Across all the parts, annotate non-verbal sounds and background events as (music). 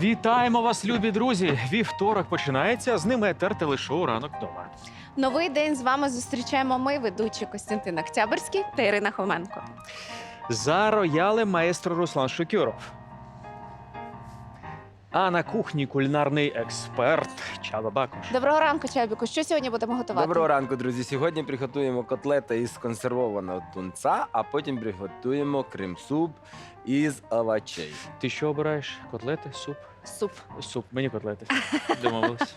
Вітаємо вас, любі друзі! Вівторок починається з ними етер телешоу ранок вдома. Новий день з вами зустрічаємо ми, ведучі Костянтин Октябрьський та Ірина Хоменко. За роялем маестро Руслан Шукюров. А на кухні кулінарний експерт Чаба Бакуш. Доброго ранку, Чабіку. Що сьогодні будемо готувати? Доброго ранку, друзі. Сьогодні приготуємо котлети із консервованого тунця, а потім приготуємо крем-суп із овочей. Ти що обираєш? Котлети, суп? Суп. Суп, мені котлети. (laughs) Домовились.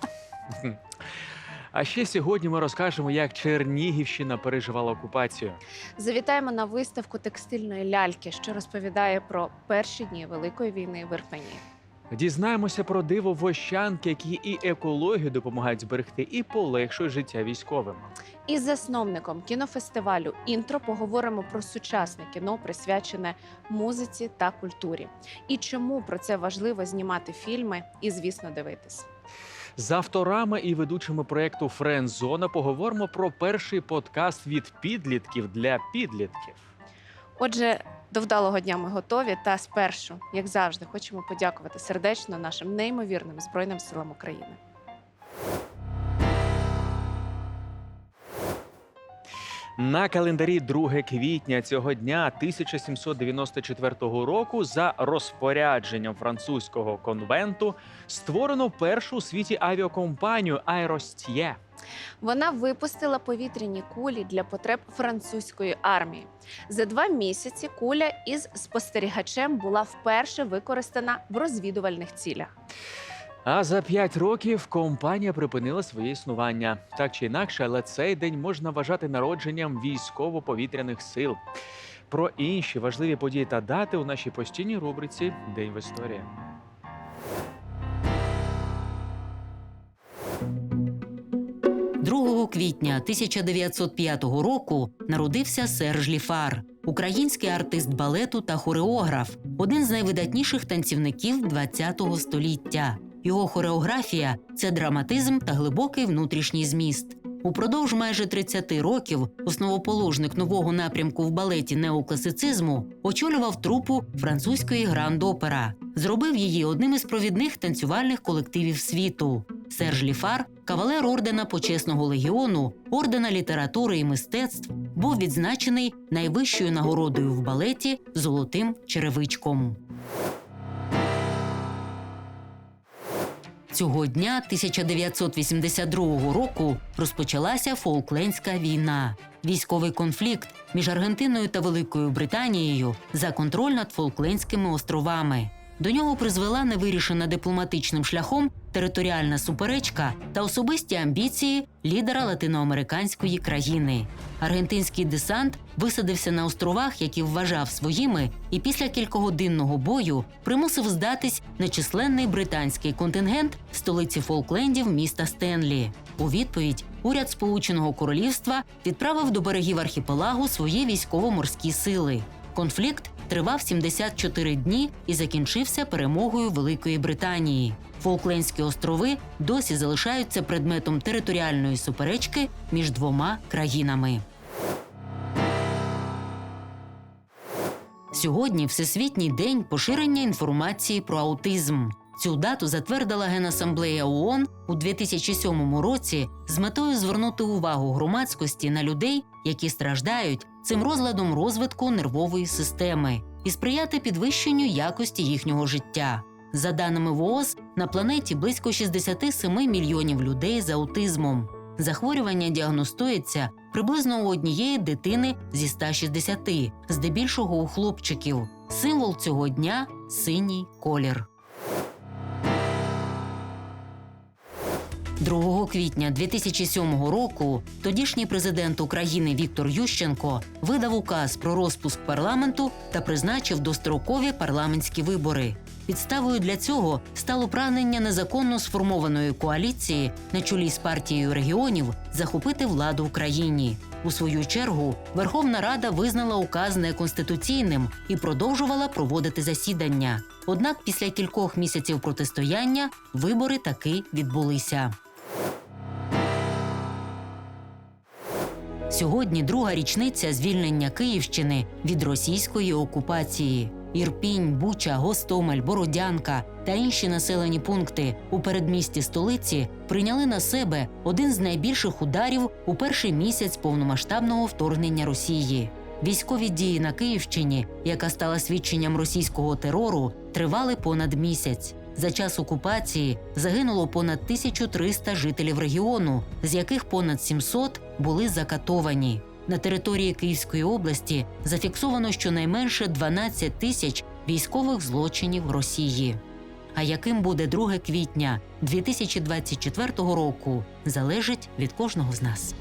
А ще сьогодні ми розкажемо, як Чернігівщина переживала окупацію. Завітаємо на виставку текстильної ляльки, що розповідає про перші дні Великої війни в Ірпені. Дізнаємося про диво вощанки, які і екологію допомагають зберегти, і полегшують життя військовим. Із засновником кінофестивалю інтро поговоримо про сучасне кіно, присвячене музиці та культурі. І чому про це важливо знімати фільми і, звісно, дивитись. З авторами і ведучими проєкту Френдзона поговоримо про перший подкаст від підлітків для підлітків. Отже, до вдалого дня ми готові. Та спершу, як завжди, хочемо подякувати сердечно нашим неймовірним збройним силам України. На календарі 2 квітня цього дня 1794 року за розпорядженням французького конвенту створено першу у світі авіакомпанію Аеростє. Вона випустила повітряні кулі для потреб французької армії. За два місяці куля із спостерігачем була вперше використана в розвідувальних цілях. А за п'ять років компанія припинила своє існування. Так чи інакше, але цей день можна вважати народженням військово-повітряних сил. Про інші важливі події та дати у нашій постійній рубриці День в історії. – 2 квітня 1905 року народився Серж Ліфар, український артист балету та хореограф, один з найвидатніших танцівників ХХ століття. Його хореографія це драматизм та глибокий внутрішній зміст. Упродовж майже 30 років основоположник нового напрямку в балеті неокласицизму очолював трупу французької гранд-опера. Зробив її одним із провідних танцювальних колективів світу. Серж Ліфар, кавалер ордена почесного легіону, ордена літератури і мистецтв, був відзначений найвищою нагородою в балеті золотим черевичком. Цього дня 1982 року розпочалася Фолклендська війна. Військовий конфлікт між Аргентиною та Великою Британією за контроль над Фолклендськими островами. До нього призвела невирішена дипломатичним шляхом територіальна суперечка та особисті амбіції лідера латиноамериканської країни. Аргентинський десант висадився на островах, які вважав своїми, і після кількогодинного бою примусив здатись нечисленний британський контингент столиці Фолклендів міста Стенлі. У відповідь уряд Сполученого Королівства відправив до берегів архіпелагу свої військово-морські сили. Конфлікт тривав 74 дні і закінчився перемогою Великої Британії. Фолклендські острови досі залишаються предметом територіальної суперечки між двома країнами. Сьогодні Всесвітній день поширення інформації про аутизм. Цю дату затвердила Генасамблея ООН у 2007 році з метою звернути увагу громадськості на людей, які страждають цим розладом розвитку нервової системи, і сприяти підвищенню якості їхнього життя. За даними ВООЗ, на планеті близько 67 мільйонів людей з аутизмом. Захворювання діагностується приблизно у однієї дитини зі 160, здебільшого у хлопчиків. Символ цього дня синій колір. 2 квітня 2007 року тодішній президент України Віктор Ющенко видав указ про розпуск парламенту та призначив дострокові парламентські вибори. Підставою для цього стало прагнення незаконно сформованої коаліції на чолі з партією регіонів захопити владу в країні. У свою чергу Верховна Рада визнала указ неконституційним і продовжувала проводити засідання. Однак після кількох місяців протистояння вибори таки відбулися. Сьогодні друга річниця звільнення Київщини від російської окупації. Ірпінь, Буча, Гостомель, Бородянка та інші населені пункти у передмісті столиці прийняли на себе один з найбільших ударів у перший місяць повномасштабного вторгнення Росії. Військові дії на Київщині, яка стала свідченням російського терору, тривали понад місяць. За час окупації загинуло понад 1300 жителів регіону, з яких понад 700 були закатовані. На території Київської області зафіксовано щонайменше 12 тисяч військових злочинів Росії. А яким буде 2 квітня 2024 року, залежить від кожного з нас.